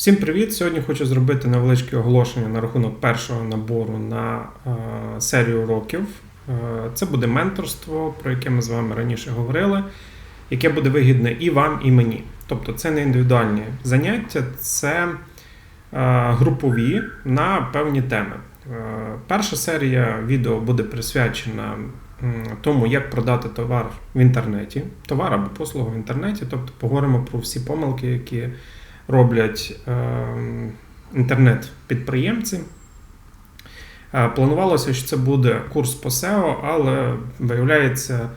Всім привіт! Сьогодні хочу зробити невеличке оголошення на рахунок першого набору на е, серію уроків. Е, це буде менторство, про яке ми з вами раніше говорили, яке буде вигідне і вам, і мені. Тобто це не індивідуальні заняття, це е, групові на певні теми. Перша серія відео буде присвячена тому, як продати товар в інтернеті, товар або послугу в інтернеті, тобто поговоримо про всі помилки, які роблять е, інтернет-підприємці. Е, Планувалося, що це буде курс по SEO, але виявляється,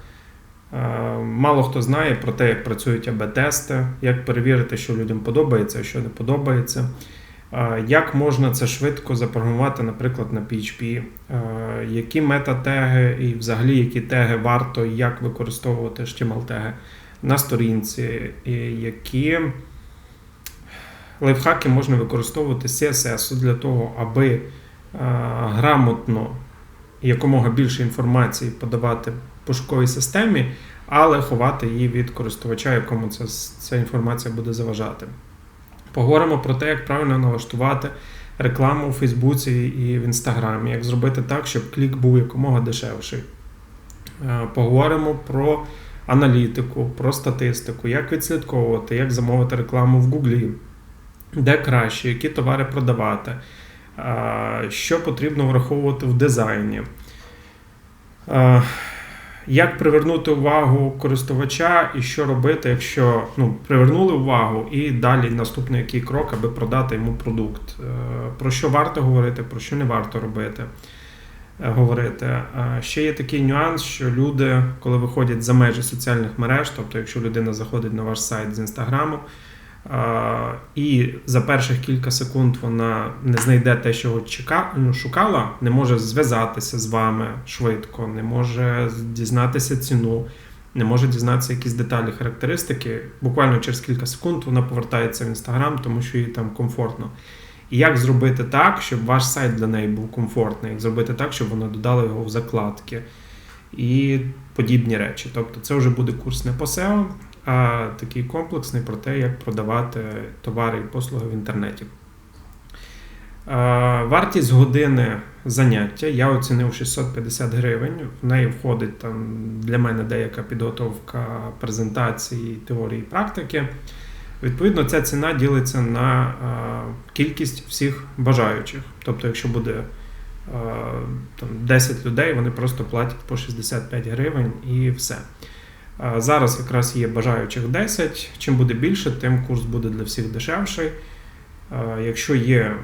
е, мало хто знає про те, як працюють АБ-тести, як перевірити, що людям подобається, а що не подобається. Е, Як можна це швидко запрограмувати, наприклад, на PHP, які мета-теги і взагалі які теги варто як використовувати HTML-теги на сторінці, які лайфхаки можна використовувати CSS для того, аби е, грамотно якомога більше інформації подавати пошуковій системі, але ховати її від користувача, якому ця, ця інформація буде заважати. Поговоримо про те, як правильно налаштувати рекламу у Фейсбуці і в Інстаграмі, як зробити так, щоб клік був якомога дешевший. Е, Поговоримо про аналітику, про статистику, як відслідковувати, як замовити рекламу в Гуглі, де краще, які товари продавати, е, що потрібно враховувати в дизайні. Е, Як привернути увагу користувача і що робити, якщо ну, привернули увагу, і далі наступний який крок, аби продати йому продукт. Е, Про що варто говорити, про що не варто робити. Говорити. Ще є такий нюанс, що люди, коли виходять за межі соціальних мереж, тобто, якщо людина заходить на ваш сайт з інстаграму, і за перших кілька секунд вона не знайде те, що ну, шукала, не може зв'язатися з вами швидко, не може дізнатися ціну, не може дізнатися якісь деталі, характеристики. Буквально через кілька секунд вона повертається в інстаграм, тому що їй там комфортно. І як зробити так, щоб ваш сайт для неї був комфортний, як зробити так, щоб вона додала його в закладки і подібні речі. Тобто це вже буде курс не по SEO, а такий комплексний про те, як продавати товари і послуги в інтернеті. Вартість години заняття я оцінив 650 гривень. В неї входить там для мене деяка підготовка презентації, теорії практики. Відповідно, ця ціна ділиться на кількість всіх бажаючих. Тобто, якщо буде там, 10 людей, вони просто платять по 65 гривень і все. Зараз якраз є бажаючих 10. Чим буде більше, тим курс буде для всіх дешевший. Якщо є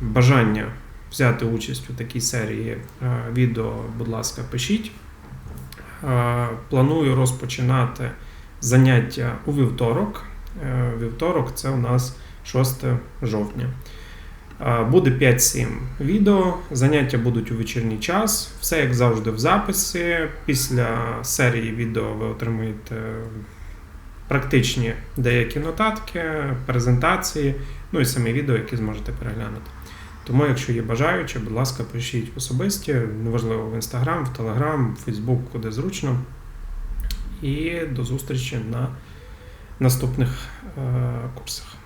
бажання взяти участь у такій серії е, відео, будь ласка, пишіть. Планую розпочинати заняття у вівторок. Е, Вівторок це у нас 6 жовтня. Е, Буде 5-7 відео. Заняття будуть у вечірній час. Все як завжди в записі. Після серії відео ви отримуєте практичні деякі нотатки, презентації, ну і самі відео, які зможете переглянути. Тому, якщо є бажаючі, будь ласка, пишіть особисті, неважливо в Інстаграм, в Телеграм, в Фейсбук, куди зручно. І до зустрічі на наступних е, курсах.